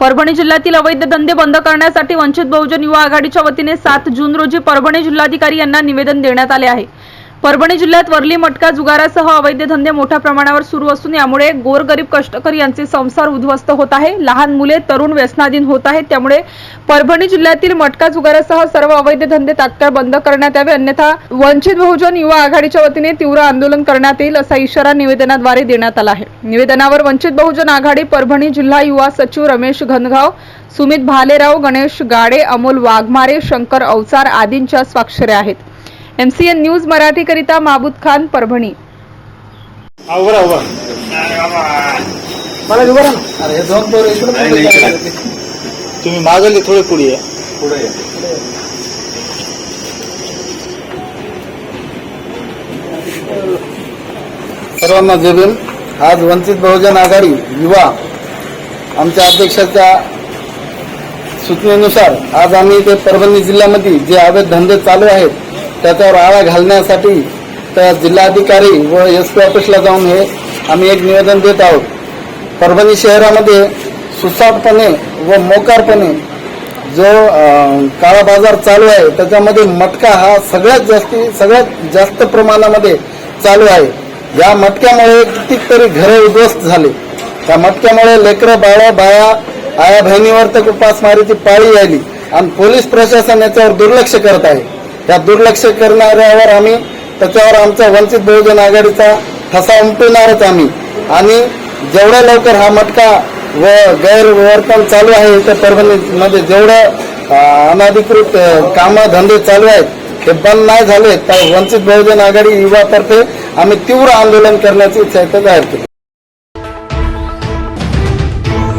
परभणी जिल्ह्यातील अवैध धंदे बंद करण्यासाठी वंचित बहुजन युवा आघाडीच्या वतीने सात जून रोजी परभणी जिल्हाधिकारी यांना निवेदन देण्यात आले आहे. परभणी जिल्ह्यात वर्ली मटका जुगारासह अवैध धंदे मोठ्या प्रमाणावर सुरू असून यामुळे गोरगरीब कष्टकरी यांचे संसार उद्ध्वस्त होत आहे. लहान मुले तरुण व्यसनाधीन होत आहेत त्यामुळे परभणी जिल्ह्यातील मटका जुगारासह सर्व अवैध धंदे तात्काळ बंद करण्यात यावे. अन्यथा वंचित बहुजन युवा आघाडीच्या वतीने तीव्र आंदोलन करण्यात येईल असा इशारा निवेदनाद्वारे देण्यात आला आहे. निवेदनावर वंचित बहुजन आघाडी परभणी जिल्हा युवा सचिव रमेश घनगाव सुमित भालेराव गणेश गाडे अमोल वाघमारे शंकर अवचार आदींच्या स्वाक्षऱ्या आहेत. एमसीएन न्यूज मराठीकरिता माबूद खान परभणी उभं राहा, उभं राहा. मला उभं राहा ना. अरे दोन पोरं इकडं नाही, कुठं नाही, जायला ते? तुम्ही मागले थोडे पुढे या पुढे ये. सर्वांना भीम आज वंचित बहुजन आघाडी युवा आमच्या अध्यक्षाच्या सूचनेनुसार आज आम्ही ते परभणी जिल्ह्यामध्ये जे अवैध धंदे चालू आहेत त्याच्यावर आळा घालण्यासाठी त्या जिल्हाधिकारी व एस पी ऑफिसला जाऊन हे आम्ही एक निवेदन देत आहोत. परभणी शहरामध्ये सुसाटपणे व मोकारपणे जो काळा बाजार चालू आहे त्याच्यामध्ये मटका हा सगळ्यात जास्ती सगळ्यात जास्त प्रमाणामध्ये चालू आहे. या मटक्यामुळे कितीतरी घरे उद्ध्वस्त झाले. त्या मटक्यामुळे लेकरं बाळा बाया आया बहिणीवर तर उपासमारीची पाळी आली आणि पोलीस प्रशासन याच्यावर दुर्लक्ष करत आहे. या दुर्लक्ष करणाऱ्यावर आम्ही त्याच्यावर आमचा वंचित बहुजन आघाडीचा ठसा उमटवणारच आम्ही. आणि जेवढ्या लवकर हा मटका व गैरवर्तन चालू आहे इथं परभणीमध्ये जेवढं अनाधिकृत अनधिकृत कामं धंदे चालू आहेत हे बंद नाही झाले तर वंचित बहुजन आघाडी युवातर्फे आम्ही तीव्र आंदोलन करण्याची इच्छा जाहीर केली.